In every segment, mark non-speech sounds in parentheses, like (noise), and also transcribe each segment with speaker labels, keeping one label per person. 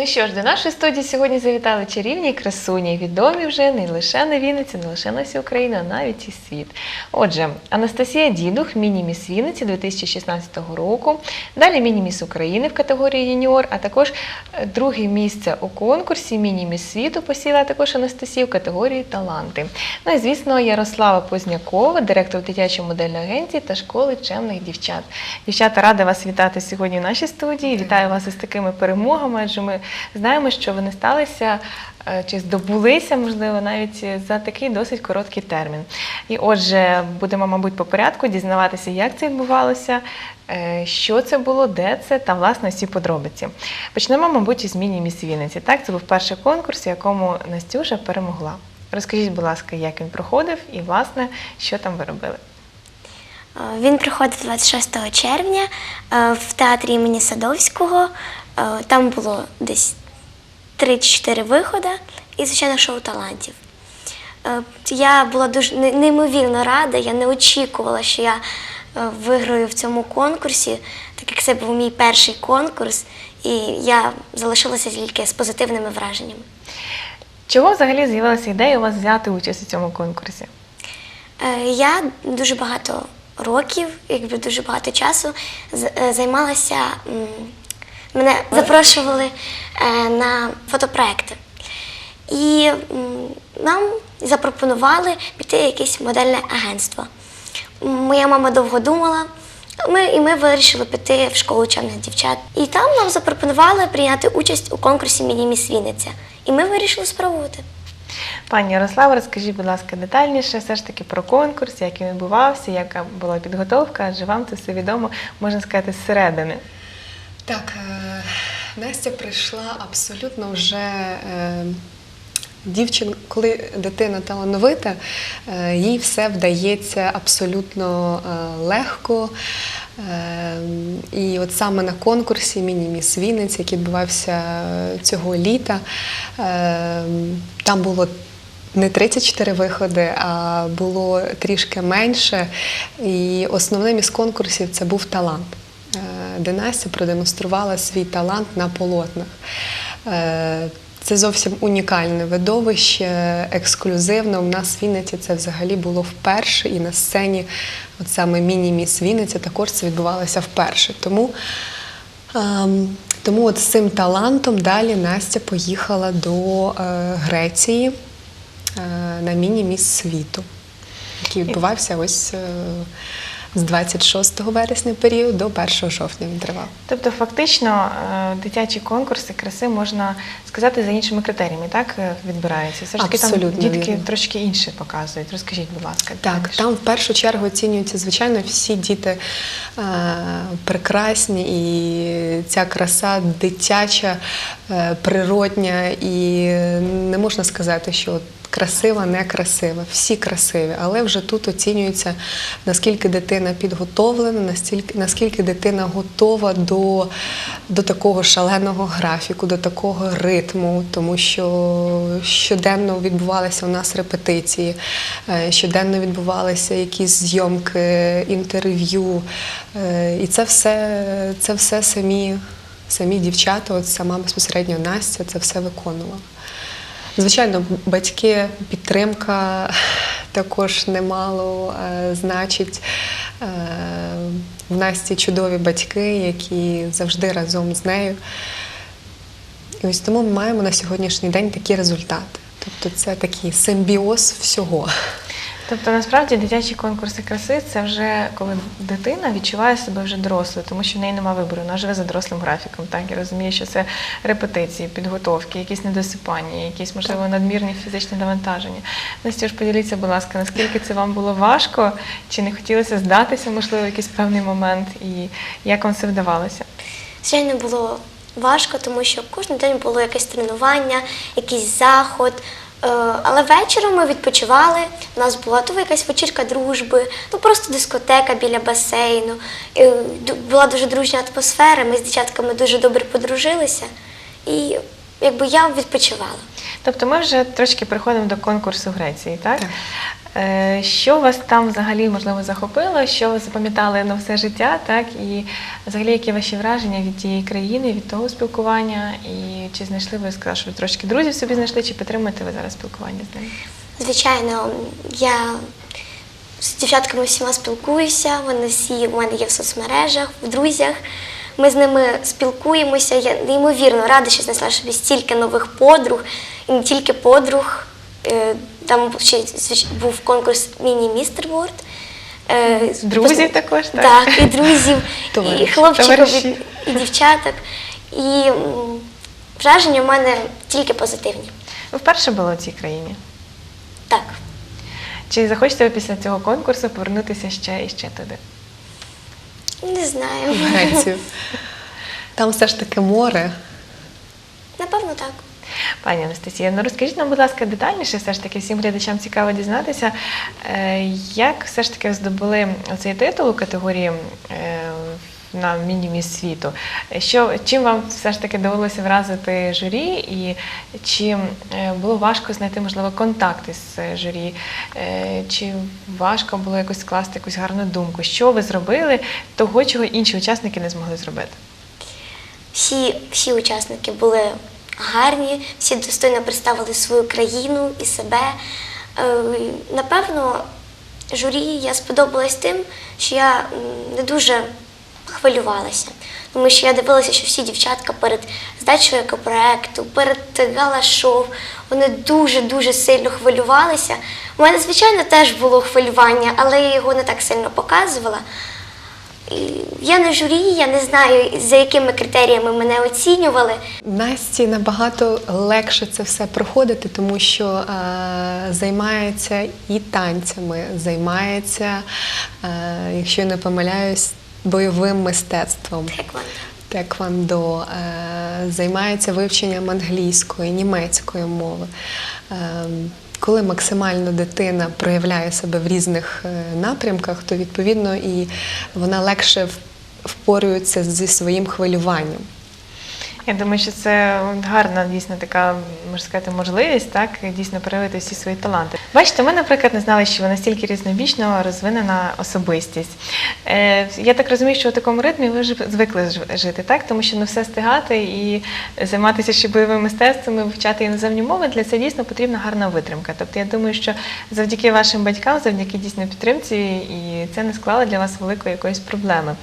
Speaker 1: Ну що ж, до нашої студії сьогодні завітали чарівні красуні, відомі вже не лише на Вінниці, не лише на всю Україну, а навіть і світ. Отже, Анастасія Дідух, міні-міс Вінниці 2016 року. Далі міні-міс України в категорії юніор, а також е, друге місце у конкурсі міні-міс світу посіла також Анастасія в категорії таланти. Ну і звісно, Ярослава Познякова, директор дитячої модельної агенції та школи чемних дівчат. Дівчата, рада вас вітати сьогодні в нашій студії. Вітаю вас із такими перемогами, адже ми знаємо, що вони сталися е, чи здобулися, можливо, навіть за такий досить короткий термін. І отже, будемо, мабуть, по порядку дізнаватися, як це відбувалося, е, що це було, де це та власне всі подробиці. Почнемо, мабуть, із міні-міс Вінниці. Так, це був перший конкурс, в якому Настюша перемогла. Розкажіть, будь ласка, як він проходив і, власне, що там ви робили?
Speaker 2: Е, Він приходив 26 червня в театрі імені Садовського. Е, Там було десь 3-4 виходи і, звичайно, шоу талантів. Е, Я була дуже неймовірно рада, я не очікувала, що я е, виграю в цьому конкурсі, так як це був мій перший конкурс, і я залишилася тільки з позитивними враженнями.
Speaker 1: Чого взагалі з'явилася ідея у вас взяти участь у цьому конкурсі?
Speaker 2: Я дуже багато років, якби дуже багато часу займалася. Мене запрошували е, на фотопроекти. І нам запропонували піти в якесь модельне агентство. Моя мама довго думала. Ми, і ми вирішили піти в школу чемних дівчат. І там нам запропонували прийняти участь у конкурсі Міні-Міс Вінниця. І ми вирішили спробувати.
Speaker 1: Пані Ярослава, розкажіть, будь ласка, детальніше все ж таки про конкурс, як він відбувався, яка була підготовка, адже вам це все відомо, можна сказати, зсередини.
Speaker 3: Так, е, Настя прийшла абсолютно вже е, дівчин, коли дитина талановита, е, їй все вдається абсолютно легко. І от саме на конкурсі Міні-Міс Вінниці, який відбувався цього літа, там було не 34 виходи, а було трішки менше. І основним із конкурсів це був талант. Де Настя продемонструвала свій талант на полотнах. Е, Це зовсім унікальне видовище, ексклюзивне. У нас в Вінниці це взагалі було вперше, і на сцені, от саме міні-міс Вінниця, також це відбувалося вперше. Тому, ем, тому от з цим талантом далі Настя поїхала до е, Греції е, на міні-міс світу, який відбувався ось. З 26 вересня період до 1 жовтня він тривав.
Speaker 1: Тобто, фактично, е, дитячі конкурси краси можна сказати за іншими критеріями, так е, відбираються. Все ж таки там дітки
Speaker 3: вірно.
Speaker 1: трошки інше показують. Розкажіть, будь ласка,
Speaker 3: Так,
Speaker 1: детальніше.
Speaker 3: там в першу чергу оцінюються, звичайно, всі діти е, прекрасні, і ця краса дитяча, е, природня, і не можна сказати, що красива, не красива. Всі красиві, але вже тут оцінюється, наскільки дитина підготовлена, настільки, наскільки дитина готова до, до такого шаленого графіку, до такого ритму, тому що щоденно відбувалися у нас репетиції, е, щоденно відбувалися якісь зйомки, інтерв'ю. е, І це все, це все самі, самі дівчата, от сама безпосередньо Настя це все виконувала. Звичайно, батьки, підтримка також немало е, значить. Е, в Насті чудові батьки, які завжди разом з нею. І ось тому ми маємо на сьогоднішній день такі результати. Тобто це такий симбіоз всього.
Speaker 1: Тобто, насправді дитячі конкурси краси це вже коли дитина відчуває себе вже дорослою, тому що в неї немає вибору, вона живе за дорослим графіком. Так і розуміє, що це репетиції, підготовки, якісь недосипання, якісь можливо надмірні фізичні навантаження. Настюш, поділіться, будь ласка, наскільки це вам було важко, чи не хотілося здатися, можливо, в якийсь певний момент, і як вам це вдавалося?
Speaker 2: Звичайно, було важко, тому що кожен день було якесь тренування, якийсь заход. Е, Але вечором ми відпочивали. У нас була то якась вечірка дружби, ну просто дискотека біля басейну. Була дуже дружня атмосфера. Ми з дівчатками дуже добре подружилися. І якби я відпочивала.
Speaker 1: Тобто ми вже трошки приходимо до конкурсу Греції, так?
Speaker 3: Так.
Speaker 1: Е, Що вас там взагалі можливо захопило? Що ви запам'ятали на все життя? Так і взагалі які ваші враження від тієї країни, від того спілкування? І чи знайшли ви сказали, що ви трошки друзів собі знайшли, чи підтримуєте ви зараз спілкування з ними?
Speaker 2: Звичайно, я з дівчатками всіма спілкуюся, вони всі у мене є в соцмережах, в друзях. Ми з ними спілкуємося. Я неймовірно рада, що знайшла собі стільки нових подруг, і не тільки подруг. Е, Там ще був конкурс Міні-Містер Ворд. Е,
Speaker 1: Друзів
Speaker 2: пос-
Speaker 1: також, так?
Speaker 2: Так, і друзів, (laughs) і хлопчиків, і, і дівчаток. І враження в мене тільки позитивні.
Speaker 1: Ви вперше були у цій країні?
Speaker 2: Так.
Speaker 1: Чи захочете ви після цього конкурсу повернутися ще і ще туди?
Speaker 2: Не знаю.
Speaker 3: Грецію. (laughs) Там все ж таки море.
Speaker 2: Напевно, так.
Speaker 1: Пані Анастасія, ну розкажіть нам, будь ласка, детальніше, все ж таки всім глядачам цікаво дізнатися, е, як все ж таки здобули цей титул у категорії е, на мініміс світу. Що, чим вам все ж таки довелося вразити журі, і чи е, було важко знайти, можливо, контакти з журі, чи важко було якось скласти якусь гарну думку? Що ви зробили того, чого інші учасники не змогли зробити?
Speaker 2: Всі, всі учасники були гарні, всі достойно представили свою країну і себе. Е, Напевно, журі я сподобалась тим, що я не дуже хвилювалася. Тому що я дивилася, що всі дівчатка перед здачею екопроекту, перед гала-шоу, вони дуже-дуже сильно хвилювалися. У мене, звичайно, теж було хвилювання, але я його не так сильно показувала. Я не журі, я не знаю, за якими критеріями мене оцінювали.
Speaker 3: Насті набагато легше це все проходити, тому що е, займається і танцями, займається, е, якщо я не помиляюсь, бойовим мистецтвом.
Speaker 2: Тхеквондо.
Speaker 3: Теквандо, е, займається вивченням англійської, німецької мови. Е, Коли максимально дитина проявляє себе в різних е, напрямках, то відповідно і вона легше впорюється зі своїм хвилюванням.
Speaker 1: Я думаю, що це гарна дійсно така, можна сказати, можливість так дійсно проявити всі свої таланти. Бачите, ми, наприклад, не знали, що ви настільки різнобічно розвинена особистість. Е, я так розумію, що у такому ритмі ви ж звикли жити, так? Тому що ну все стигати і займатися ще бойовими мистецтвами, вивчати іноземні мови для цього дійсно потрібна гарна витримка. Тобто я думаю, що завдяки вашим батькам, завдяки дійсно підтримці, і це не склало для вас великої якоїсь проблеми.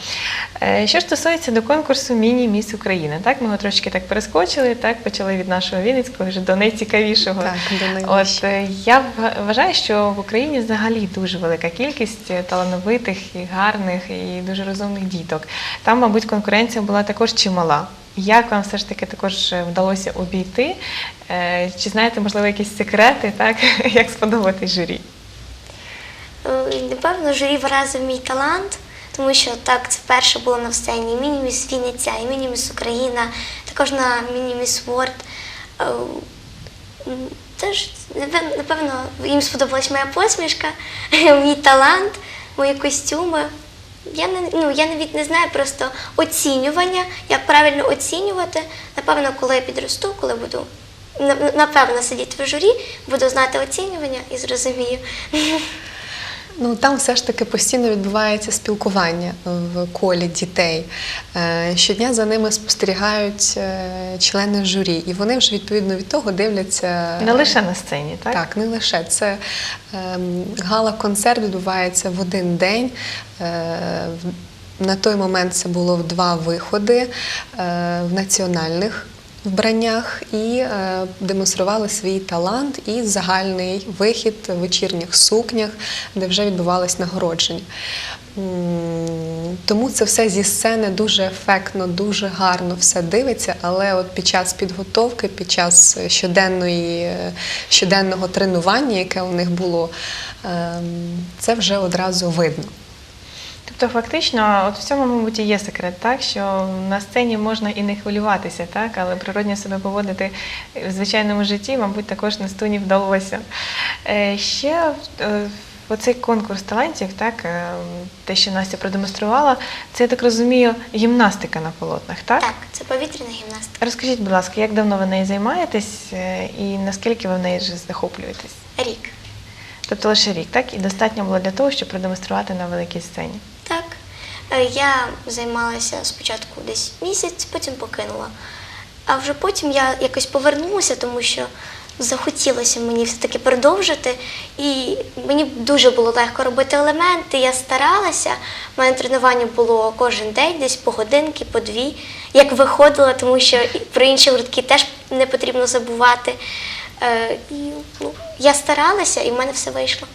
Speaker 1: Е, Що ж стосується до конкурсу Міні-Міс України, так ми його трошки так перескочили, так почали від нашого Вінницького вже до найцікавішого.
Speaker 3: Так, до.
Speaker 1: От е, я в- вважаю, що в Україні взагалі дуже велика кількість е, талановитих і гарних і дуже розумних діток. Там, мабуть, конкуренція була також чимала. Як вам все ж таки також е, вдалося обійти? Чи знаєте, можливо, якісь секрети, так (laughs) як сподобати журі?
Speaker 2: Напевно, журі вразив мій талант, тому що так, це вперше було на сцені Мініміс Вінниця і Мініміс Україна, також на Мініміс Ворд. Е, Теж, напевно, їм сподобалась моя посмішка, (laughs) мій талант, мої костюми. Я не ну я навіть не знаю просто оцінювання, як правильно оцінювати. Напевно, коли я підросту, коли буду напевно сидіти в журі, буду знати оцінювання і зрозумію. (laughs)
Speaker 3: Ну там все ж таки постійно відбувається спілкування в колі дітей. Е, Щодня за ними спостерігають е, члени журі, і вони вже відповідно від того дивляться
Speaker 1: Не лише на сцені, так?
Speaker 3: Так, не лише це ем, гала-концерт відбувається в один день. Е, на той момент це було в два виходи е, в національних вбраннях і е, демонстрували свій талант і загальний вихід в вечірніх сукнях, де вже відбувалось нагородження. Тому це все зі сцени дуже ефектно, дуже гарно все дивиться, але от під час підготовки, під час щоденної, щоденного тренування, яке у них було, ем, це вже одразу видно.
Speaker 1: Тобто, фактично, от в цьому, мабуть, і є секрет, так що на сцені можна і не хвилюватися, так, але природньо себе поводити в звичайному житті, мабуть, також на стуні вдалося. Е, Ще е, оцей конкурс талантів, так, е, те, що Настя продемонструвала, це я так розумію, гімнастика на полотнах, так?
Speaker 2: Так, це повітряна гімнастика.
Speaker 1: Розкажіть, будь ласка, як давно ви нею займаєтесь і наскільки ви в неї вже захоплюєтесь?
Speaker 2: Рік.
Speaker 1: Тобто лише рік, так? І достатньо було для того, щоб продемонструвати на великій сцені.
Speaker 2: Е, Я займалася спочатку десь місяць, потім покинула. А вже потім я якось повернулася, тому що захотілося мені все-таки продовжити. І мені дуже було легко робити елементи. Я старалася. У мене тренування було кожен день, десь по годинки, по дві. Як виходила, тому що про інші гуртки теж не потрібно забувати. Е, ну, я старалася, і в мене все вийшло.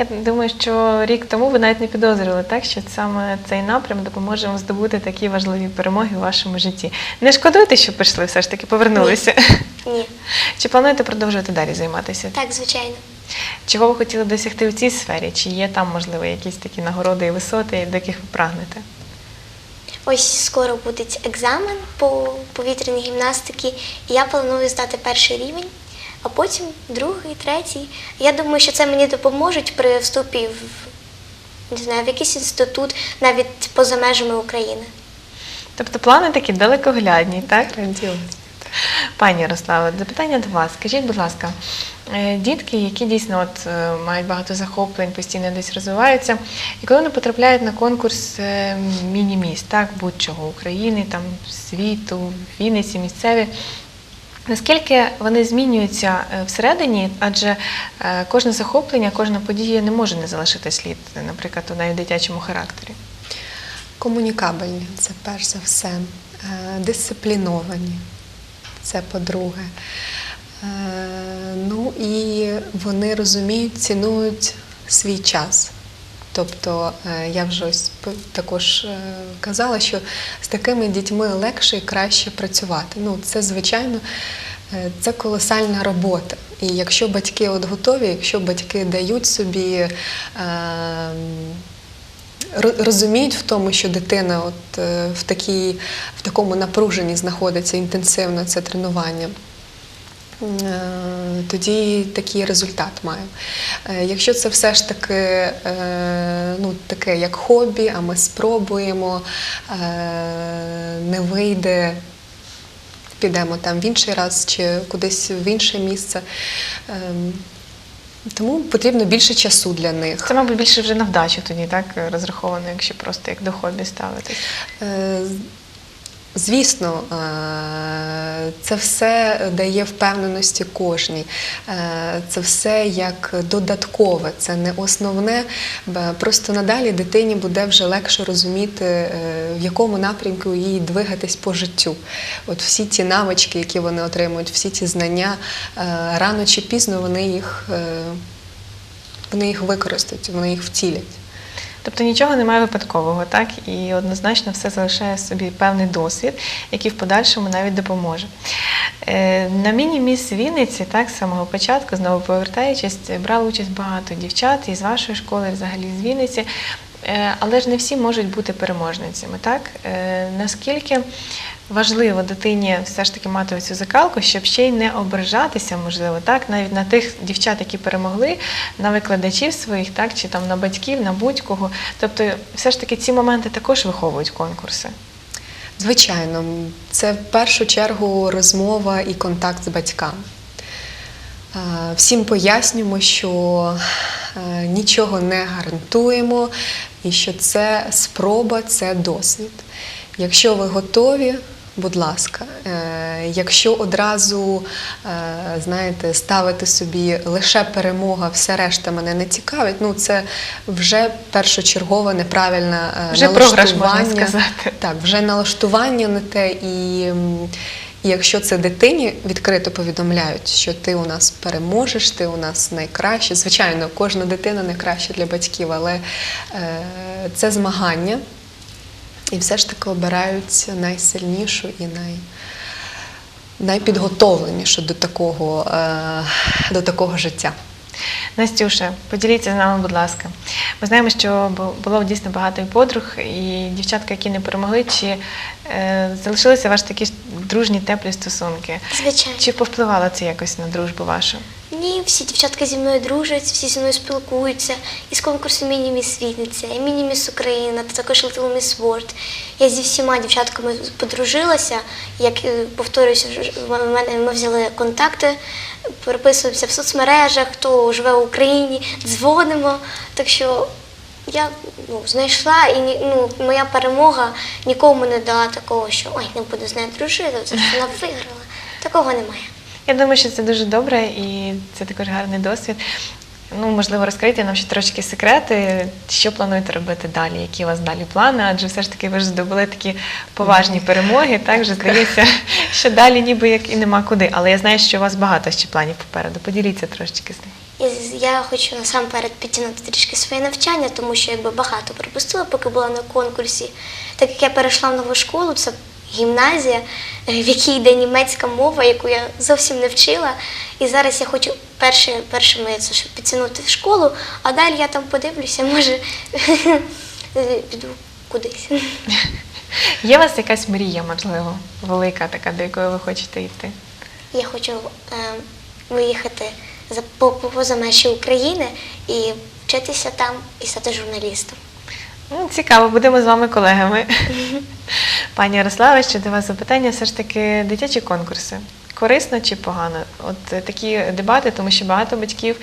Speaker 1: Я думаю, що рік тому ви навіть не підозрювали, так, що саме цей напрям допоможе вам здобути такі важливі перемоги у вашому житті. Не шкодуєте, що пішли, все ж таки повернулися?
Speaker 2: Ні,
Speaker 1: Чи плануєте продовжувати далі займатися?
Speaker 2: так, звичайно.
Speaker 1: Чого ви хотіли досягти в цій сфері? Чи є там, можливо, якісь такі нагороди і висоти, до яких ви прагнете?
Speaker 2: Ось скоро буде екзамен по повітряній гімнастиці, і я планую здати перший рівень, а потім другий, третій. Я думаю, що це мені допоможе при вступі в не знаю, в якийсь інститут, навіть поза межами України.
Speaker 1: Тобто плани такі далекоглядні, так? Пані Ярославе, запитання до вас. Скажіть, будь ласка, е, дітки, які дійсно от, е, мають багато захоплень, постійно десь розвиваються, і коли вони потрапляють на конкурс е, міні-міст, так, будь-чого України, там, світу, Вінниці, місцеві, наскільки вони змінюються е, всередині, адже е, кожне захоплення, кожна подія не може не залишити слід, наприклад, у навіть дитячому характері.
Speaker 3: Комунікабельні це перш за все. Е, Дисципліновані це по-друге. Ну і вони розуміють, цінують свій час. Тобто е, я вже ось також е, казала, що з такими дітьми легше і краще працювати. Ну, це звичайно. е, Це колосальна робота. І якщо батьки от готові, якщо батьки дають собі розуміють в тому, що дитина от в, такій, в такому напруженні знаходиться інтенсивно це тренування. Е, Тоді такий результат має. Е, Якщо це все ж таки е, ну, таке як хобі, а ми спробуємо, не вийде, підемо там в інший раз чи кудись в інше місце. Тому потрібно більше часу для них.
Speaker 1: Це, мабуть, більше вже на вдачу тоді, так, розраховано, якщо просто як до хобі ставитись.
Speaker 3: Звісно, е, це все дає впевненості кожній. Е, Це все як додаткове, це не основне. Просто надалі дитині буде вже легше розуміти, е, в якому напрямку їй двигатись по життю. От всі ті навички, які вони отримують, всі ті знання, рано чи пізно вони їх, вони їх використають, вони їх втілять.
Speaker 1: Тобто нічого немає випадкового, так? І однозначно все залишає собі певний досвід, який в подальшому навіть допоможе. Е, На міні-міс Вінниці, так, з самого початку, знову повертаючись, брали участь багато дівчат із вашої школи, взагалі з Вінниці. Е, Але ж не всі можуть бути переможницями, так? Е, Наскільки важливо дитині все ж таки мати цю закалку, щоб ще й не ображатися, можливо, так, навіть на тих дівчат, які перемогли, на викладачів своїх, так, чи там на батьків, на будь-кого. Тобто, все ж таки ці моменти також виховують конкурси.
Speaker 3: Звичайно, це в першу чергу розмова і контакт з батьками. Е, Всім пояснюємо, що е, нічого не гарантуємо і що це спроба, це досвід. Якщо ви готові, будь ласка, Е, якщо одразу е, знаєте, ставити собі лише перемога, все решта мене не цікавить, ну це вже першочергове неправильне е,
Speaker 1: Вже програш, можна
Speaker 3: налаштування.
Speaker 1: сказати.
Speaker 3: Так, вже налаштування не те, і, і якщо це дитині відкрито повідомляють, що ти у нас переможеш, ти у нас найкраще. Звичайно, кожна дитина найкраща для батьків, але це змагання, і все ж таки обирають найсильнішу і най, найпідготовленішу до такого, е, до такого життя.
Speaker 1: Настюша, поділіться з нами, будь ласка. Ми знаємо, що було дійсно багато і подруг, і дівчатка, які не перемогли, чи е, залишилися ваші такі дружні, теплі стосунки?
Speaker 2: Звичайно.
Speaker 1: Чи повпливало це якось на дружбу вашу?
Speaker 2: Ні, всі дівчатка зі мною дружать, всі зі мною спілкуються. Із конкурсу Міні-Міс Вінниця, і Міні-Міс Україна, та також Little Miss World. Я зі всіма дівчатками подружилася. Як е, повторююся, ми взяли контакти переписуємося в соцмережах, хто живе в Україні, дзвонимо. Так що я ну, знайшла і ну, моя перемога нікому не дала такого, що ой, не буду з нею дружити, це ж вона виграла. Такого немає.
Speaker 1: Я думаю, що це дуже добре і це також гарний досвід. Ну, можливо, розкрийте нам ще трошки секрети, що плануєте робити далі, які у вас далі плани, адже все ж таки ви ж здобули такі поважні перемоги, так вже здається, що далі ніби як і нема куди. Але я знаю, що у вас багато ще планів попереду. Поділіться трошечки з ним.
Speaker 2: Я хочу насамперед підтягнути трішки своє навчання, тому що якби багато пропустила, поки була на конкурсі. Так як я перейшла в нову школу, це гімназія, е, в якій йде німецька мова, яку я зовсім не вчила. І зараз я хочу перше, перше моє це щоб підтягнути в школу, а далі я там подивлюся, може (laughs) піду кудись.
Speaker 1: Є у вас якась мрія, можливо, велика така, до якої ви хочете йти?
Speaker 2: Я хочу е, виїхати за по, по- поза межі України і вчитися там і стати журналістом.
Speaker 1: Ну, цікаво, будемо з вами колегами. Пані Ярославе, ще до вас запитання. Все ж таки, дитячі конкурси. Корисно чи погано? От е, такі дебати, тому що багато батьків,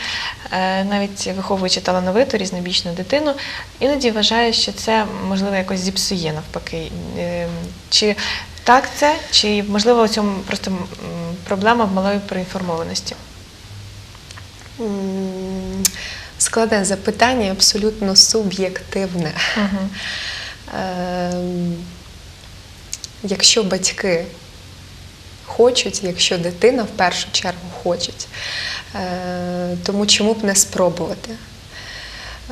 Speaker 1: е, навіть виховуючи талановиту, різнобічну дитину, іноді вважають, що це можливо якось зіпсує навпаки. Е, Чи так це, чи можливо у цьому просто проблема в малої проінформованості?
Speaker 3: Складне запитання, абсолютно суб'єктивне.
Speaker 1: Угу.
Speaker 3: Ем, Якщо батьки хочуть, якщо дитина в першу чергу хоче, е, тому чому б не спробувати?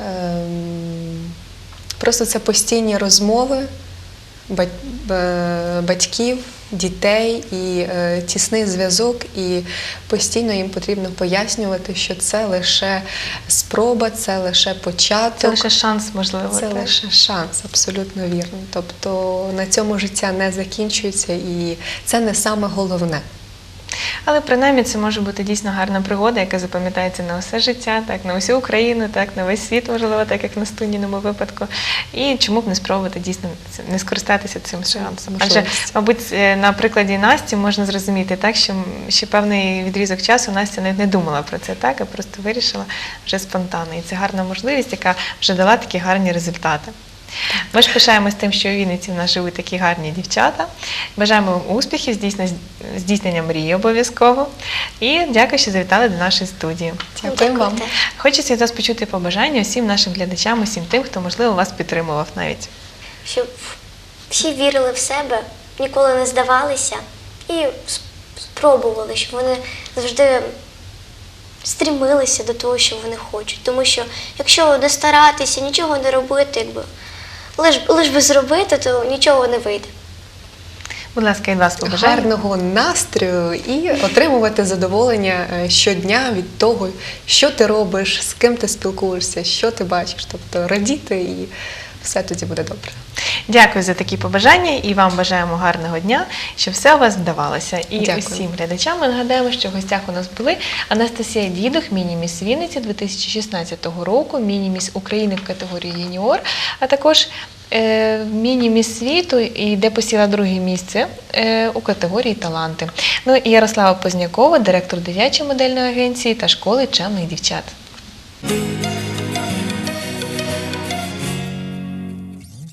Speaker 3: Ем, Просто це постійні розмови е, батьків, дітей і е, тісний зв'язок, і постійно їм потрібно пояснювати, що це лише спроба, це лише початок.
Speaker 1: Це лише шанс, можливо.
Speaker 3: Це
Speaker 1: так?
Speaker 3: лише шанс, абсолютно вірно. Тобто на цьому життя не закінчується, і це не саме головне.
Speaker 1: Але принаймні це може бути дійсно гарна пригода, яка запам'ятається на усе життя, так на усю Україну, так на весь світ, можливо, так як на студійному випадку. І чому б не спробувати дійсно не скористатися цим шансом? Адже, мабуть, е, на прикладі Насті можна зрозуміти, так що ще певний відрізок часу Настя навіть не думала про це, так, а просто вирішила вже спонтанно. І це гарна можливість, яка вже дала такі гарні результати. Ми ж пишаємось тим, що у Вінниці в нас живуть такі гарні дівчата. Бажаємо вам успіхів, здійснення, здійснення мрії обов'язково. І дякую, що завітали до нашої студії.
Speaker 3: Дякую вам.
Speaker 1: Хочеться від вас почути побажання усім нашим глядачам, усім тим, хто можливо вас підтримував навіть.
Speaker 2: Щоб всі вірили в себе, ніколи не здавалися і спробували, щоб вони завжди стрімилися до того, що вони хочуть. Тому що якщо не старатися, нічого не робити, якби лиш, лиш би зробити, то нічого не вийде.
Speaker 1: Будь ласка, і вас побажаю.
Speaker 3: Гарного настрою і отримувати задоволення е, щодня від того, що ти робиш, з ким ти спілкуєшся, що ти бачиш. Тобто радіти і все тоді буде добре.
Speaker 1: Дякую за такі побажання і вам бажаємо гарного дня, щоб все у вас вдавалося. І
Speaker 3: Дякую.
Speaker 1: усім глядачам ми нагадаємо, що в гостях у нас були Анастасія Дідух, міні-міс Вінниці 2016 року, міні-міс України в категорії юніор, а також е, міні-міс світу, і де посіла друге місце е, у категорії таланти. Ну і Ярослава Познякова, директор дитячої модельної агенції та школи чемних дівчат.